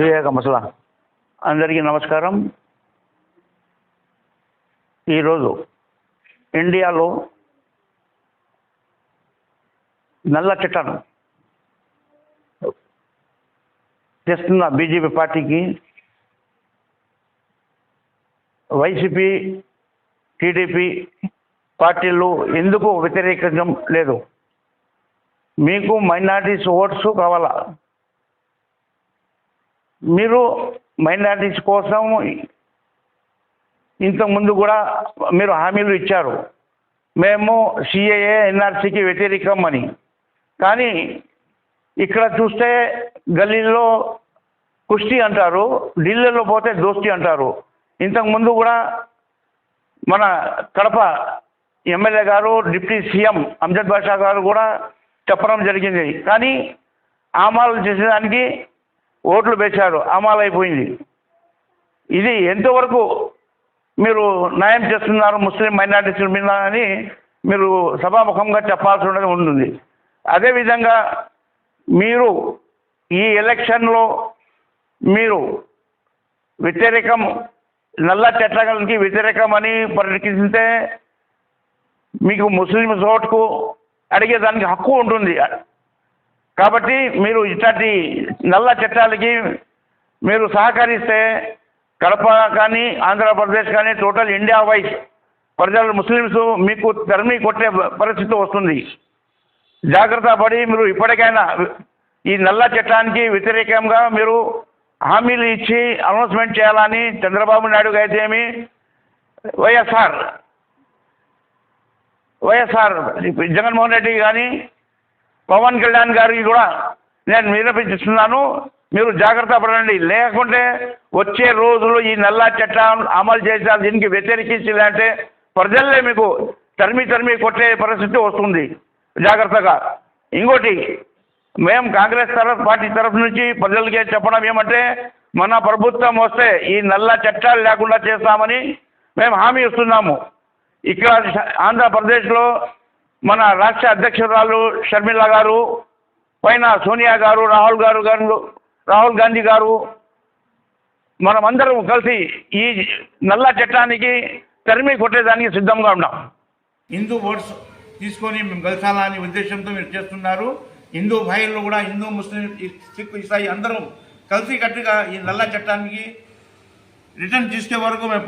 శ్రీయేక మసల అందరికీ నమస్కారం. ఈరోజు ఇండియాలో నల్ల చట్టాన్ని చేస్తున్న బీజేపీ పార్టీకి వైసీపీ టీడీపీ పార్టీలు ఎందుకు వ్యతిరేకం లేదు? మీకు మైనార్టీస్ ఓట్స్ కావాలా? మీరు మైనారిటీస్ కోసం ఇంతకుముందు కూడా మీరు హామీలు ఇచ్చారు. మేము సిఏఏ ఎన్ఆర్సీకి వ్యతిరేకం అని. కానీ ఇక్కడ చూస్తే గల్లీలో కుస్తీ అంటారు ఢిల్లీలో పోతే దోస్తీ అంటారు. ఇంతకుముందు కూడా మన Kadapa MLA garu deputy CM Amzad Basha garu కూడా చెప్పడం జరిగింది. కానీ ఆమాలు చేసేదానికి ఓట్లు వేశారు అమాలైపోయింది. ఇది ఎంతవరకు మీరు న్యాయం చేస్తున్నారు ముస్లిం మైనార్టీస్ మీద అని మీరు సభాముఖంగా చెప్పాల్సి ఉండదు ఉంటుంది. అదేవిధంగా మీరు ఈ ఎలక్షన్లో మీరు వ్యతిరేకం నల్ల చట్టాలకి వ్యతిరేకం అని పరిరక్షిస్తే మీకు ముస్లిం ఓటుకు అడిగేదానికి హక్కు ఉంటుంది. కాబట్టి మీరు ఇట్లాంటి నల్ల చట్టాలకి మీరు సహకరిస్తే కడప కానీ ఆంధ్రప్రదేశ్ కానీ టోటల్ ఇండియా వైజ్ ప్రజలు ముస్లిమ్స్ మీకు తరిమి కొట్టే పరిస్థితి వస్తుంది. జాగ్రత్త పడి మీరు ఇప్పటికైనా ఈ నల్ల చట్టానికి వ్యతిరేకంగా మీరు హామీలు ఇచ్చి అనౌన్స్మెంట్ చేయాలని చంద్రబాబు నాయుడు అయితే ఏమి? వైఎస్ఆర్ వైఎస్ఆర్ జగన్మోహన్ రెడ్డి కానీ పవన్ కళ్యాణ్ గారికి కూడా నేను విన్నపించుతున్నాను. మీరు జాగ్రత్త పడండి. లేకుంటే వచ్చే రోజులు ఈ నల్లా చట్టం అమలు చేశారు దీనికి వ్యతిరేకించాలంటే ప్రజల్లే మీకు తరిమి తరిమి కొట్టే పరిస్థితి వస్తుంది. జాగ్రత్తగా. ఇంకోటి మేము కాంగ్రెస్ తరఫు పార్టీ తరఫు నుంచి ప్రజలకి చెప్పడం ఏమంటే మన ప్రభుత్వం వస్తే ఈ నల్ల చట్టాలు లేకుండా చేస్తామని మేము హామీ ఇస్తున్నాము. ఇక్కడ ఆంధ్రప్రదేశ్లో మన రాష్ట్ర అధ్యక్షురాలు షర్మిల గారు పైన సోనియా గారు రాహుల్ గారు గారు రాహుల్ గాంధీ గారు మనమందరం కలిసి ఈ నల్ల చట్టానికి తరిమి కొట్టేదానికి సిద్ధంగా ఉన్నాం. హిందూ ఓట్స్ తీసుకొని మేము గెలిచాలనే ఉద్దేశంతో మీరు చేస్తున్నారు. హిందూ భాయిల్లో కూడా హిందూ ముస్లిం సిక్ ఇసాయి అందరూ కలిసి కట్టుగా ఈ నల్ల చట్టానికి రిటర్న్ తీసుకే వరకు మేము